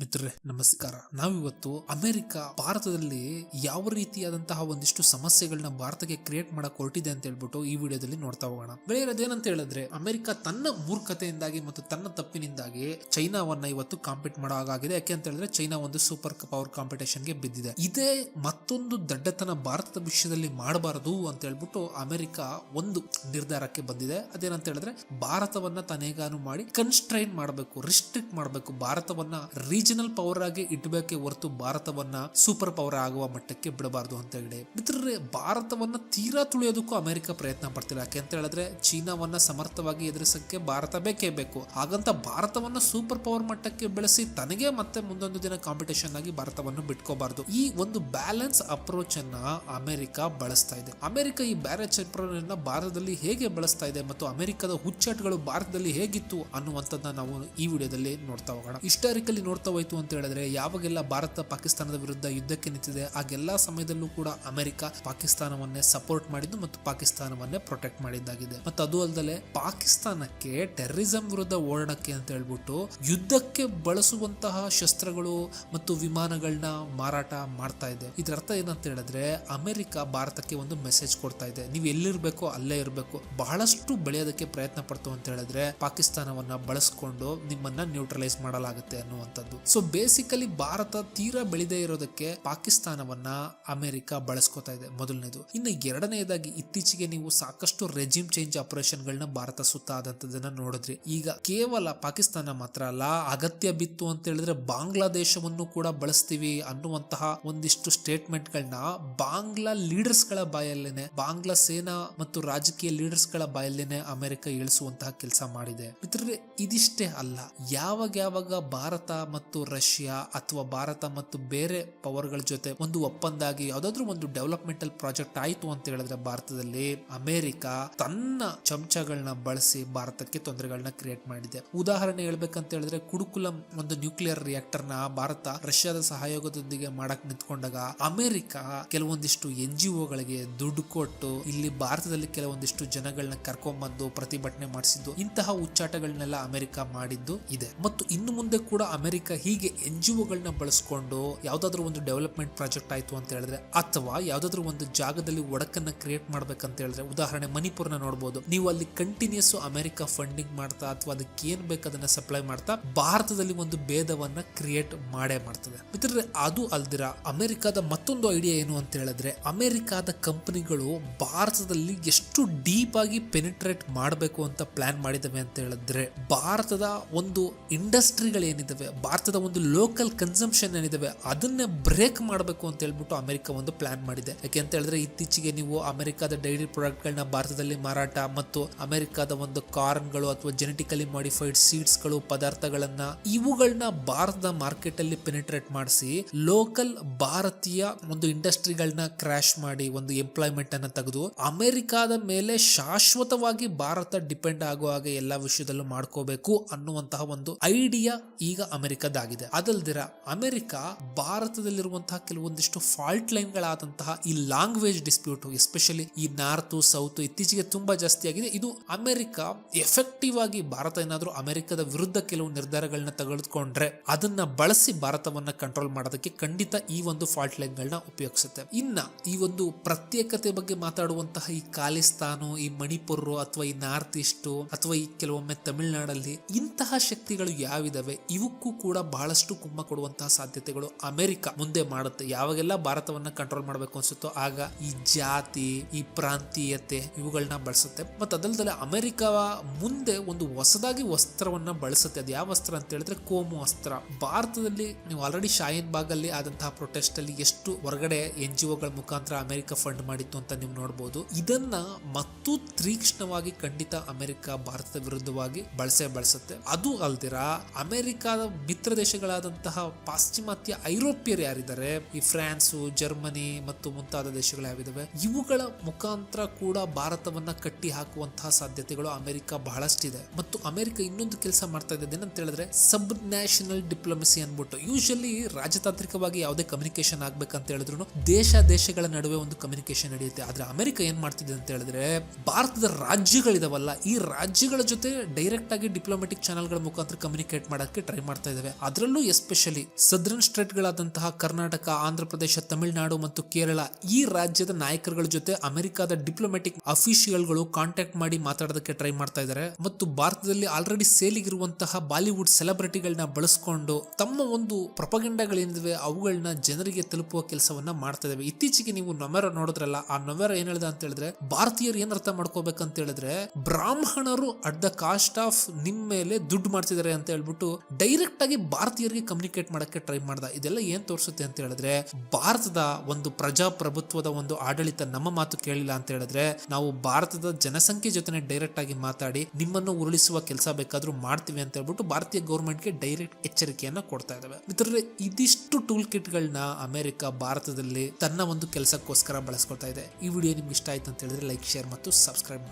ಮಿತ್ರರೇ ನಮಸ್ಕಾರ. ನಾವಿವತ್ತು ಅಮೆರಿಕ, ಭಾರತದಲ್ಲಿ ಯಾವ ರೀತಿಯಾದಂತಹ ಒಂದಿಷ್ಟು ಸಮಸ್ಯೆಗಳನ್ನ ಭಾರತಕ್ಕೆ ಕ್ರಿಯೇಟ್ ಮಾಡಕ್ ಹೊರಟಿದೆ ಅಂತ ಹೇಳ್ಬಿಟ್ಟು ಈ ವಿಡಿಯೋದಲ್ಲಿ ನೋಡ್ತಾ ಹೋಗೋಣ. ಬೆಳೆಯೋದೇನಂತ ಹೇಳಿದ್ರೆ, ಅಮೆರಿಕ ತನ್ನ ಮೂರ್ಖತೆಯಿಂದಾಗಿ ಮತ್ತು ತನ್ನ ತಪ್ಪಿನಿಂದಾಗಿ ಚೈನಾವನ್ನ ಇವತ್ತು ಕಾಂಪೀಟ್ ಮಾಡೋ ಹಾಗಾಗಿದೆ. ಯಾಕೆ ಅಂತ ಹೇಳಿದ್ರೆ, ಚೈನಾ ಒಂದು ಸೂಪರ್ ಪವರ್ ಕಾಂಪಿಟೇಷನ್ಗೆ ಬಿದ್ದಿದೆ. ಇದೇ ಮತ್ತೊಂದು ದಡ್ಡತನ ಭಾರತದ ವಿಷಯದಲ್ಲಿ ಮಾಡಬಾರದು ಅಂತ ಹೇಳ್ಬಿಟ್ಟು ಅಮೆರಿಕ ಒಂದು ನಿರ್ಧಾರಕ್ಕೆ ಬಂದಿದೆ. ಅದೇನಂತ ಹೇಳಿದ್ರೆ, ಭಾರತವನ್ನ ತನೇಗಾನು ಮಾಡಿ ಕನ್ಸ್ಟ್ರೈನ್ ಮಾಡಬೇಕು ರಿಸ್ಟ್ರಿಕ್ಟ್ ಮಾಡಬೇಕು, ಭಾರತವನ್ನ ರೀಜನಲ್ ಪವರ್ ಆಗಿ ಇಡಬೇಕೆ ಹೊರತು ಭಾರತವನ್ನ ಸೂಪರ್ ಪವರ್ ಆಗುವ ಮಟ್ಟಕ್ಕೆ ಬಿಡಬಾರದು ಅಂತ ಹೇಳಿ. ಮಿತ್ರರೇ ಭಾರತವನ್ನ ತೀರಾ ತುಳಿಯೋದಕ್ಕೂ ಅಮೆರಿಕ ಪ್ರಯತ್ನ ಪಡ್ತಿಲ್ಲ. ಯಾಕೆ ಅಂತ ಹೇಳಿದ್ರೆ ಚೀನಾವನ್ನ ಸಮರ್ಥವಾಗಿ ಎದುರಿಸಕ್ಕೆ ಭಾರತ ಬೇಕೇ ಬೇಕು. ಹಾಗಂತ ಭಾರತವನ್ನ ಸೂಪರ್ ಪವರ್ ಮಟ್ಟಕ್ಕೆ ಬೆಳೆಸಿ ತನಗೆ ಮತ್ತೆ ಮುಂದೊಂದು ದಿನ ಕಾಂಪಿಟೇಷನ್ ಆಗಿ ಭಾರತವನ್ನು ಬಿಟ್ಕೋಬಾರದು. ಈ ಒಂದು ಬ್ಯಾಲೆನ್ಸ್ ಅಪ್ರೋಚ್ ಅನ್ನ ಅಮೆರಿಕ ಬಳಸ್ತಾ ಇದೆ. ಅಮೆರಿಕ ಈ ಬ್ಯಾಲೆನ್ಸ್ ಅಪ್ರೋಚ್ ಭಾರತದಲ್ಲಿ ಹೇಗೆ ಬಳಸ್ತಾ ಇದೆ ಮತ್ತು ಅಮೆರಿಕದ ಹುಚ್ಚಾಟಗಳು ಭಾರತದಲ್ಲಿ ಹೇಗಿತ್ತು ಅನ್ನುವಂಥದ್ದನ್ನ ನಾವು ಈ ವಿಡಿಯೋದಲ್ಲಿ ನೋಡ್ತಾ ಹೋಗೋಣ. ಹಿಸ್ಟಾರಿಕಲಿ ನೋಡ್ತಾ ಹೋಯ್ತು ಅಂತ ಹೇಳಿದ್ರೆ ಯಾವಾಗೆಲ್ಲ ಭಾರತ ಪಾಕಿಸ್ತಾನದ ವಿರುದ್ಧ ಯುದ್ಧಕ್ಕೆ ನಿಂತಿದೆ, ಆಗೆಲ್ಲ ಸಮಯದಲ್ಲೂ ಕೂಡ ಅಮೆರಿಕ ಪಾಕಿಸ್ತಾನವನ್ನೇ ಸಪೋರ್ಟ್ ಮಾಡಿದ್ದು ಮತ್ತು ಪಾಕಿಸ್ತಾನವನ್ನೇ ಪ್ರೊಟೆಕ್ಟ್ ಮಾಡಿದ್ದಾಗಿದೆ. ಮತ್ತು ಅದು ಅಲ್ಲದೆ ಪಾಕಿಸ್ತಾನಕ್ಕೆ ಟೆರರಿಸಂ ವಿರುದ್ಧ ಓಡಾಡಕ್ಕೆ ಅಂತ ಹೇಳ್ಬಿಟ್ಟು ಯುದ್ಧಕ್ಕೆ ಬಳಸುವಂತಹ ಶಸ್ತ್ರಗಳು ಮತ್ತು ವಿಮಾನಗಳನ್ನ ಮಾರಾಟ ಮಾಡ್ತಾ ಇದೆ. ಇದರ ಅರ್ಥ ಏನಂತ ಹೇಳಿದ್ರೆ ಅಮೆರಿಕ ಭಾರತಕ್ಕೆ ಒಂದು ಮೆಸೇಜ್ ಕೊಡ್ತಾ ಇದೆ. ನೀವು ಎಲ್ಲಿರ್ಬೇಕು ಅಲ್ಲೇ ಇರಬೇಕು. ಬಹಳಷ್ಟು ಬೆಳೆಯೋದಕ್ಕೆ ಪ್ರಯತ್ನ ಪಡ್ತು ಅಂತ ಹೇಳಿದ್ರೆ ಪಾಕಿಸ್ತಾನವನ್ನ ಬಳಸ್ಕೊಂಡು ನಿಮ್ಮನ್ನ ನ್ಯೂಟ್ರಲೈಸ್ ಮಾಡಲಾಗುತ್ತೆ ಅನ್ನುವಂಥದ್ದು. ಸೊ ಬೇಸಿಕಲಿ ಭಾರತ ತೀರಾ ಬೆಳೆದೇ ಇರೋದಕ್ಕೆ ಪಾಕಿಸ್ತಾನವನ್ನ ಅಮೆರಿಕ ಬಳಸ್ಕೊತಾ ಇದೆ ಮೊದಲನೇದು. ಇನ್ನು ಎರಡನೇದಾಗಿ ಇತ್ತೀಚೆಗೆ ನೀವು ಸಾಕಷ್ಟು ರೆಜಿಮ್ ಚೇಂಜ್ ಆಪರೇಷನ್ ಗಳನ್ನ ಭಾರತ ಸುತ್ತ ಆದಂತದನ್ನ ನೋಡಿದ್ರಿ. ಈಗ ಕೇವಲ ಪಾಕಿಸ್ತಾನ ಮಾತ್ರ ಅಲ್ಲ, ಅಗತ್ಯ ಬಿತ್ತು ಅಂತ ಹೇಳಿದ್ರೆ ಬಾಂಗ್ಲಾದೇಶವನ್ನು ಕೂಡ ಬಳಸ್ತೀವಿ ಅನ್ನುವಂತಹ ಒಂದಿಷ್ಟು ಸ್ಟೇಟ್ಮೆಂಟ್ ಗಳನ್ನ ಬಾಂಗ್ಲಾ ಲೀಡರ್ಸ್ಗಳ ಬಾಯಲ್ಲೇನೆ, ಬಾಂಗ್ಲಾ ಸೇನಾ ಮತ್ತು ರಾಜಕೀಯ ಲೀಡರ್ಸ್ಗಳ ಬಾಯಲ್ಲೇನೆ ಅಮೆರಿಕ ಇಳಿಸುವಂತಹ ಕೆಲಸ ಮಾಡಿದೆ. ಮಿತ್ರರೇ, ಇದಿಷ್ಟೇ ಅಲ್ಲ. ಯಾವಾಗ ಯಾವಾಗ ಭಾರತ ಮತ್ತು ರಷ್ಯಾ ಅಥವಾ ಭಾರತ ಮತ್ತು ಬೇರೆ ಪವರ್ಗಳ ಜೊತೆ ಒಂದು ಒಪ್ಪಂದ ಆಗಿ ಯಾವ್ದಾದ್ರು ಒಂದು ಡೆವಲಪ್ಮೆಂಟಲ್ ಪ್ರಾಜೆಕ್ಟ್ ಆಯ್ತು ಅಂತ ಹೇಳಿದ್ರೆ ಭಾರತದಲ್ಲಿ ಅಮೆರಿಕ ತನ್ನ ಚಮಚಗಳನ್ನ ಬಳಸಿ ಭಾರತಕ್ಕೆ ತೊಂದರೆಗಳನ್ನ ಕ್ರಿಯೇಟ್ ಮಾಡಿದೆ. ಉದಾಹರಣೆ ಹೇಳ್ಬೇಕಂತ ಹೇಳಿದ್ರೆ ಕುಡುಕುಲಂ ಒಂದು ನ್ಯೂಕ್ಲಿಯರ್ ರಿಯಾಕ್ಟರ್ನ ಭಾರತ ರಷ್ಯಾದ ಸಹಯೋಗದೊಂದಿಗೆ ಮಾಡಕ್ ನಿಂತ್ಕೊಂಡಾಗ ಅಮೆರಿಕ ಕೆಲವೊಂದಿಷ್ಟು ಎನ್ ಜಿ ಒಗಳಿಗೆ ದುಡ್ಡು ಕೊಟ್ಟು ಇಲ್ಲಿ ಭಾರತದಲ್ಲಿ ಕೆಲವೊಂದಿಷ್ಟು ಜನಗಳನ್ನ ಕರ್ಕೊಂಡ್ಬಂದು ಪ್ರತಿಭಟನೆ ಮಾಡಿಸಿದ್ದು ಇಂತಹ ಉಚ್ಚಾಟಗಳನ್ನೆಲ್ಲ ಅಮೆರಿಕ ಮಾಡಿದ್ದು ಇದೆ. ಮತ್ತು ಇನ್ನು ಮುಂದೆ ಕೂಡ ಅಮೆರಿಕ ಹೀಗೆ ಎನ್ ಜಿ ಒಗಳನ್ನ ಬಳಸ್ಕೊಂಡು ಯಾವುದಾದ್ರೂ ಒಂದು ಡೆವಲಪ್ಮೆಂಟ್ ಪ್ರಾಜೆಕ್ಟ್ ಆಯ್ತು ಅಂತ ಹೇಳಿದ್ರೆ, ಅಥವಾ ಯಾವುದಾದ್ರೂ ಒಂದು ಜಾಗದಲ್ಲಿ ಒಡಕನ್ನ ಕ್ರಿಯೇಟ್ ಮಾಡ್ಬೇಕಂತ ಹೇಳಿದ್ರೆ, ಉದಾಹರಣೆ ಮಣಿಪುರನ ನೋಡಬಹುದು ನೀವು ಅಲ್ಲಿ ಕಂಟಿನ್ಯೂಸ್ ಅಮೆರಿಕ ಫಂಡಿಂಗ್ ಮಾಡ್ತಾ, ಅಥವಾ ಅದಕ್ಕೆ ಏನ್ ಬೇಕು ಅದನ್ನ ಸಪ್ಲೈ ಮಾಡ್ತಾ, ಭಾರತದಲ್ಲಿ ಒಂದು ಭೇದವನ್ನ ಕ್ರಿಯೇಟ್ ಮಾಡೇ ಮಾಡ್ತದೆ. ಮಿತ್ರರೆ, ಅದು ಅಲ್ದಿರ, ಅಮೆರಿಕದ ಮತ್ತೊಂದು ಐಡಿಯಾ ಏನು ಅಂತ ಹೇಳಿದ್ರೆ, ಅಮೆರಿಕಾದ ಕಂಪನಿಗಳು ಭಾರತದಲ್ಲಿ ಎಷ್ಟು ಡೀಪ್ ಆಗಿ ಪೆನಿಟ್ರೇಟ್ ಮಾಡಬೇಕು ಅಂತ ಪ್ಲಾನ್ ಮಾಡಿದವೆ ಅಂತ ಹೇಳಿದ್ರೆ, ಭಾರತದ ಒಂದು ಇಂಡಸ್ಟ್ರಿಗಳು ಏನಿದಾವೆ ಭಾರತದ ಒಂದು ಲೋಕಲ್ ಕನ್ಸಂಪ್ಷನ್ ಏನಿದಾವೆ, ಅದನ್ನೇ ಬ್ರೇಕ್ ಮಾಡಬೇಕು ಅಂತ ಹೇಳ್ಬಿಟ್ಟು ಅಮೆರಿಕ ಒಂದು ಪ್ಲಾನ್ ಮಾಡಿದೆ. ಯಾಕೆ ಅಂತ ಹೇಳಿದ್ರೆ, ಇತ್ತೀಚೆಗೆ ನೀವು ಅಮೆರಿಕದ ಡೈರಿ ಪ್ರಾಡಕ್ಟ್ಗಳನ್ನ ಭಾರತದಲ್ಲಿ ಮಾರಾಟ ಮತ್ತು ಅಮೆರಿಕದ ಒಂದು ಕಾರ್ನ್ಗಳು ಅಥವಾ ಜೆನೆಟಿಕಲಿ ಮಾಡಿಫೈಡ್ ಸೀಡ್ಸ್ಗಳು ಪದಾರ್ಥಗಳನ್ನ ಇವುಗಳನ್ನ ಭಾರತದ ಮಾರ್ಕೆಟ್ ಅಲ್ಲಿ ಪೆನಿಟ್ರೇಟ್ ಮಾಡಿಸಿ ಲೋಕಲ್ ಭಾರತೀಯ ಒಂದು ಇಂಡಸ್ಟ್ರಿಗಳನ್ನ ಕ್ರಾಶ್ ಮಾಡಿ ಒಂದು ಎಂಪ್ಲಾಯ್ಮೆಂಟ್ ಅನ್ನ ತೆಗೆದು, ಅಮೆರಿಕದ ಮೇಲೆ ಶಾಶ್ವತವಾಗಿ ಭಾರತ ಡಿಪೆಂಡ್ ಆಗುವ ಹಾಗೆ ಎಲ್ಲಾ ವಿಷಯದಲ್ಲೂ ಮಾಡ್ಕೋಬೇಕು ಅನ್ನುವಂತಹ ಒಂದು ಐಡಿಯಾ ಈಗ ಅಮೆರಿಕದಾಗಿದೆ ಅದಲ್ದಿರ ಅಮೆರಿಕ ಭಾರತದಲ್ಲಿರುವಂತಹ ಕೆಲವೊಂದಿಷ್ಟು ಫಾಲ್ಟ್ ಲೈನ್ ಗಳಾದಂತಹ ಈ ಲ್ಯಾಂಗ್ವೇಜ್ ಡಿಸ್ಪ್ಯೂಟ್ ಎಸ್ಪೆಷಲಿ ಈ ನಾರ್ತ್ ಸೌತ್ ಇತ್ತೀಚೆಗೆ ತುಂಬಾ ಜಾಸ್ತಿ ಆಗಿದೆ. ಇದು ಅಮೆರಿಕ ಎಫೆಕ್ಟಿವ್ ಆಗಿ ಭಾರತ ಏನಾದರೂ ಅಮೆರಿಕದ ವಿರುದ್ಧ ಕೆಲವು ನಿರ್ಧಾರಗಳನ್ನ ತೆಗೆದುಕೊಂಡ್ರೆ ಅದನ್ನ ಬಳಸಿ ಭಾರತವನ್ನ ಕಂಟ್ರೋಲ್ ಮಾಡೋದಕ್ಕೆ ಖಂಡಿತ ಈ ಒಂದು ಫಾಲ್ಟ್ ಲೈನ್ ಗಳನ್ನ ಉಪಯೋಗಿಸುತ್ತೆ. ಇನ್ನ ಈ ಒಂದು ಪ್ರತ್ಯೇಕತೆ ಬಗ್ಗೆ ಮಾತಾಡುವಂತಹ ಈ ಖಾಲಿಸ್ತಾನು, ಈ ಮಣಿಪುರ್ ಅಥವಾ ಈ ನಾರ್ತ್ ಈಸ್ಟ್ ಅಥವಾ ಈ ಕೆಲವೊಮ್ಮೆ ತಮಿಳುನಾಡಲ್ಲಿ ಇಂತಹ ಶಕ್ತಿಗಳು ಯಾವಿದಾವೆ? ಇವಕ್ಕೂ ಕೂಡ ಬಹಳಷ್ಟು ಕುಮ್ಮ ಕೊಡುವಂತಹ ಸಾಧ್ಯತೆಗಳು ಅಮೆರಿಕ ಮುಂದೆ ಮಾಡುತ್ತೆ. ಯಾವಾಗೆಲ್ಲ ಭಾರತವನ್ನ ಕಂಟ್ರೋಲ್ ಮಾಡಬೇಕು ಅನ್ಸುತ್ತೋ ಆಗ ಈ ಜಾತಿ, ಈ ಪ್ರಾಂತೀಯತೆ ಇವುಗಳನ್ನ ಬಳಸುತ್ತೆ. ಮತ್ತು ಅದಲ್ಲದೆ ಅಮೆರಿಕ ಮುಂದೆ ಒಂದು ಹೊಸದಾಗಿ ವಸ್ತ್ರವನ್ನ ಬಳಸುತ್ತೆ. ಅದು ಯಾವ ವಸ್ತ್ರ ಅಂತ ಹೇಳಿದ್ರೆ ಕೋಮು ವಸ್ತ್ರ. ಭಾರತದಲ್ಲಿ ನೀವು ಆಲ್ರೆಡಿ ಶಾಹಿನ್ ಬಾಗ್ ಅಲ್ಲಿ ಆದಂತಹ ಪ್ರೊಟೆಸ್ಟ್ ಅಲ್ಲಿ ಎಷ್ಟು ಹೊರಗಡೆ ಎನ್ ಜಿ ಒಗಳ ಮುಖಾಂತರ ಅಮೆರಿಕ ಫಂಡ್ ಮಾಡಿತ್ತು ಅಂತ ನೀವು ನೋಡಬಹುದು ಇದನ್ನ ಮತ್ತು ತೀಕ್ಷ್ಣವಾಗಿ ಖಂಡಿತ ಅಮೆರಿಕ ಭಾರತದ ವಿರುದ್ಧವಾಗಿ ಬಳಸೇ ಬಳಸುತ್ತೆ. ಅದು ಅಲ್ದಿರ ಅಮೆರಿಕದ ಮಿತ್ರ ದೇಶಗಳಾದಂತಹ ಪಾಶ್ಚಿಮಾತ್ಯ ಐರೋಪ್ಯರು ಯಾರಿದ್ದಾರೆ? ಈ ಫ್ರಾನ್ಸ್, ಜರ್ಮನಿ ಮತ್ತು ಮುಂತಾದ ದೇಶಗಳು ಯಾವಿದಾವೆ ಇವುಗಳ ಮುಖಾಂತರ ಕೂಡ ಭಾರತವನ್ನ ಕಟ್ಟಿ ಹಾಕುವಂತಹ ಸಾಧ್ಯತೆಗಳು ಅಮೆರಿಕ ಬಹಳಷ್ಟಿದೆ. ಮತ್ತು ಅಮೆರಿಕ ಇನ್ನೊಂದು ಕೆಲಸ ಮಾಡ್ತಾ ಇದೆ ಏನಂತ ಹೇಳಿದ್ರೆ ಸಬ್ ನ್ಯಾಷನಲ್ ಡಿಪ್ಲೊಮಸಿ ಅನ್ಬಿಟ್ಟು. ಯೂಶಲಿ ರಾಜತಾಂತ್ರಿಕವಾಗಿ ಯಾವುದೇ ಕಮ್ಯುನಿಕೇಶನ್ ಆಗ್ಬೇಕಂತ ಹೇಳಿದ್ರು ದೇಶ ದೇಶಗಳ ನಡುವೆ ಒಂದು ಕಮ್ಯುನಿಕೇಶನ್ ನಡೆಯುತ್ತೆ. ಆದ್ರೆ ಅಮೆರಿಕ ಏನ್ ಮಾಡ್ತಿದೆ ಅಂತ ಹೇಳಿದ್ರೆ ಭಾರತದ ರಾಜ್ಯಗಳಿದಾವಲ್ಲ, ಈ ರಾಜ್ಯಗಳ ಜೊತೆ ಡೈರೆಕ್ಟ್ ಆಗಿ ಡಿಪ್ಲೊಮೆಟಿಕ್ ಚಾನಲ್ಗಳ ಮುಖಾಂತರ ಕಮ್ಯುನಿಕೇಟ್ ಮಾಡೋಕ್ಕೆ ಟ್ರೈ ಮಾಡ್ತಾ ಇದಾವೆ. ಅದರಲ್ಲೂ ಎಸ್ಪೆಷಲಿ ಸದರ್ನ್ ಸ್ಟೇಟ್ ಗಳಾದಂತಹ ಕರ್ನಾಟಕ, ಆಂಧ್ರ ಪ್ರದೇಶ, ತಮಿಳುನಾಡು ಮತ್ತು ಕೇರಳ ಈ ರಾಜ್ಯದ ನಾಯಕರುಗಳ ಜೊತೆ ಅಮೆರಿಕದ ಡಿಪ್ಲೊಮ್ಯಾಟಿಕ್ ಅಫಿಷಿಯಲ್ಗಳು ಕಾಂಟ್ಯಾಕ್ಟ್ ಮಾಡಿ ಮಾತಾಡೋದಕ್ಕೆ ಟ್ರೈ ಮಾಡ್ತಾ ಇದ್ದಾರೆ. ಮತ್ತು ಭಾರತದಲ್ಲಿ ಆಲ್ರೆಡಿ ಸೇಲಿಗಿರುವಂತಹ ಬಾಲಿವುಡ್ ಸೆಲೆಬ್ರಿಟಿಗಳನ್ನ ಬಳಸ್ಕೊಂಡು ತಮ್ಮ ಒಂದು ಪ್ರಪಗಂಡಗಳೇನಿವೆ ಅವುಗಳನ್ನ ಜನರಿಗೆ ತಲುಪುವ ಕೆಲಸವನ್ನ ಮಾಡ್ತಾ ಇದಾವೆ ಇತ್ತೀಚೆಗೆ ನೀವು ನೊಮೆರ ನೋಡಿದ್ರಲ್ಲ, ಆ ನೊಮೆರ ಏನ್ ಹೇಳ್ದ ಅಂತ ಹೇಳಿದ್ರೆ, ಭಾರತೀಯರು ಏನ್ ಅರ್ಥ ಮಾಡ್ಕೋಬೇಕಂತ ಹೇಳಿದ್ರೆ, ಬ್ರಾಹ್ಮಣರು ಅಟ್ ದ ಕಾಸ್ಟ್ ಆಫ್ ನಿಮ್ ಮೇಲೆ ದುಡ್ಡು ಮಾಡ್ತಿದ್ದಾರೆ ಅಂತ ಹೇಳ್ಬಿಟ್ಟು ಡೈರೆಕ್ಟ್ ಆಗಿ ಭಾರತೀಯರಿಗೆ ಕಮ್ಯುನಿಕೇಟ್ ಮಾಡಕ್ಕೆ ಟ್ರೈ ಮಾಡ್ದ. ಇದೆಲ್ಲ ಏನ್ ತೋರಿಸುತ್ತೆ ಅಂತ ಹೇಳಿದ್ರೆ, ಭಾರತದ ಒಂದು ಪ್ರಜಾಪ್ರಭುತ್ವದ ಒಂದು ಆಡಳಿತ ನಮ್ಮ ಮಾತು ಕೇಳಿಲ್ಲ ಅಂತ ಹೇಳಿದ್ರೆ, ನಾವು ಭಾರತದ ಜನಸಂಖ್ಯೆ ಜೊತೆ ಡೈರೆಕ್ಟ್ ಆಗಿ ಮಾತಾಡಿ ನಿಮ್ಮನ್ನು ಉರುಳಿಸುವ ಕೆಲಸ ಬೇಕಾದ್ರೂ ಮಾಡ್ತೀವಿ ಅಂತ ಹೇಳ್ಬಿಟ್ಟು ಭಾರತೀಯ ಗೌರ್ಮೆಂಟ್ಗೆ ಡೈರೆಕ್ಟ್ ಎಚ್ಚರಿಕೆಯನ್ನ ಕೊಡ್ತಾ ಇದಾವೆ. ಮಿತ್ರರೇ, ಇದಿಷ್ಟು ಟೂಲ್ ಕಿಟ್ಗಳನ್ನ ಅಮೆರಿಕ, ಭಾರತದಲ್ಲಿ ತನ್ನ ಒಂದು ಕೆಲಸಕ್ಕೋಸ್ಕರ ಬಳಸ್ಕೊಳ್ತಾ ಇದೆ. ಈ ವಿಡಿಯೋ ನಿಮ್ಗೆ ಇಷ್ಟ ಆಯ್ತು ಅಂತ ಹೇಳಿದ್ರೆ ಲೈಕ್ ಶೇರ್ ಮತ್ತು ಸಬ್ಸ್ಕ್ರೈಬ್